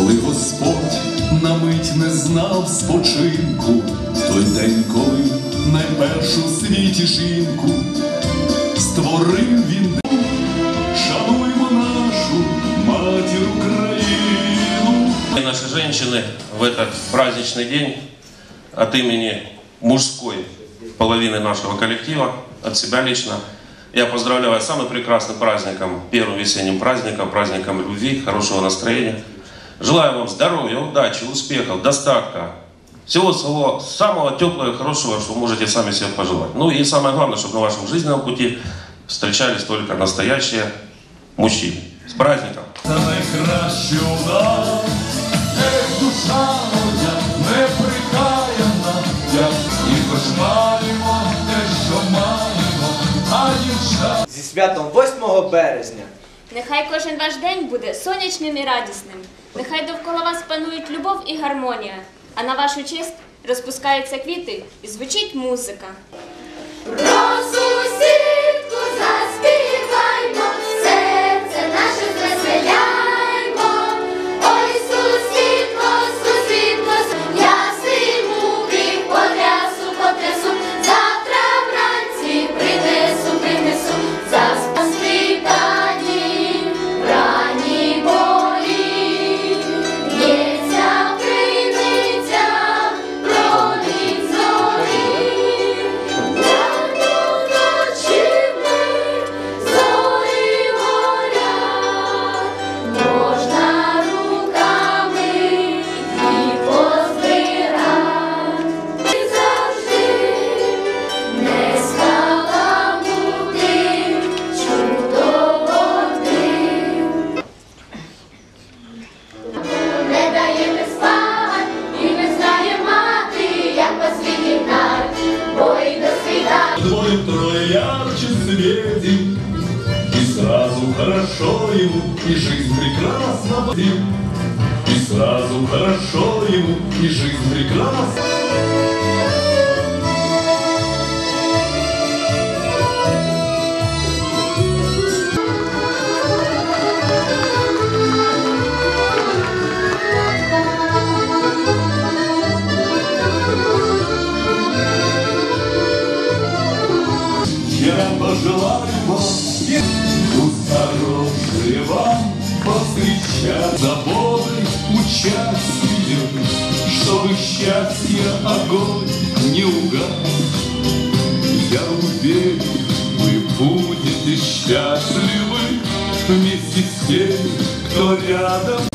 коли Господь на мить не знав спочинку, в той день, коли найпершу в світі жінку створив він, шануймо нашу матір Україну. И наши женщины в этот праздничный день от имени мужской половины нашего коллектива, от себя лично, я поздравляю вас с самым прекрасным праздником, первым весенним праздником, праздником любви, хорошего настроения. Желаю вам здоровья, удачи, успехов, достатка, всего самого, самого теплого и хорошего, что вы можете сами себе пожелать. Ну и самое главное, чтобы на вашем жизненном пути встречались только настоящие мужчины. С праздником! Це найкраще у нас, Ех, душа моя неприкаяна, як і хоч маємо те, що маємо, а дівчата. Зі святом 8 березня. Нехай кожен ваш день буде сонячним і радісним. Нехай довкола вас панують любов і гармонія, а на вашу честь розпускаються квіти і звучить музика. Сразу хорошо ему, и жизнь прекрасна. И сразу хорошо ему, и жизнь прекрасна. Я пожелаю вам Здоровья вам повстречать Заботой, участием Чтобы счастье огонь не угас. Я уверен, вы будете счастливы Вместе с теми, кто рядом